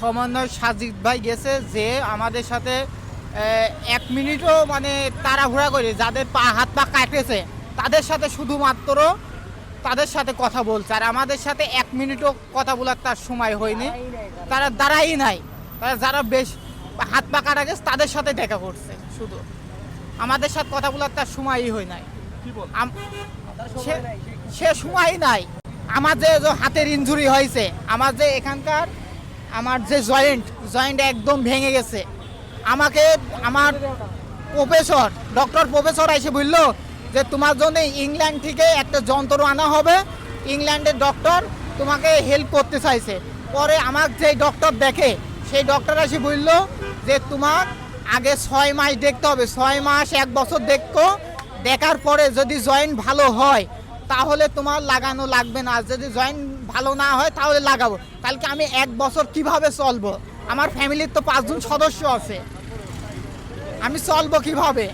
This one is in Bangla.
সমন্বয় সাজিদ ভাই গেছে যে আমাদের সাথে এক মিনিটও মানে তাড়াহুড়া করে যাদের পা হাত পা কাটেছে তাদের সাথে শুধুমাত্র তাদের সাথে কথা বলছে। আর আমাদের সাথে এক মিনিটও কথা বলার তার সময় হয়নি। তারা দাঁড়াই নাই। তারা যারা বেশ হাত পা কাটা গেছে তাদের সাথে দেখা করছে শুধু। আমাদের সাথে কথা বলার তার সময়ই হয় নাই। সে- সে সময় নাই। আমার যে হাতের ইঞ্জুরি হয়েছে আমার যে এখানকার আমার যে জয়েন্ট জয়েন্ট একদম ভেঙে গেছে। আমাকে আমার প্রফেসর, ডক্টর প্রফেসর এসে বলল যে, তোমার জন্য ইংল্যান্ড থেকে একটা যন্ত্র আনা হবে। ইংল্যান্ডের ডক্টর তোমাকে হেল্প করতে চাইছে। পরে আমার যে ডক্টর দেখে, সেই ডক্টর এসে বলল যে, তোমার আগে ছয় মাস দেখতে হবে। ছয় মাস, এক বছর দেখো। দেখার পরে যদি জয়েন্ট ভালো হয়, তাহলে তোমার লাগানো লাগবে না। যদি জয়েন্ট ভালো না হয় তাহলে লাগাবো। কালকে আমি এক বছর কীভাবে চলবো? আমার ফ্যামিলির তো পাঁচজন সদস্য আছে। আমি চলবো কীভাবে?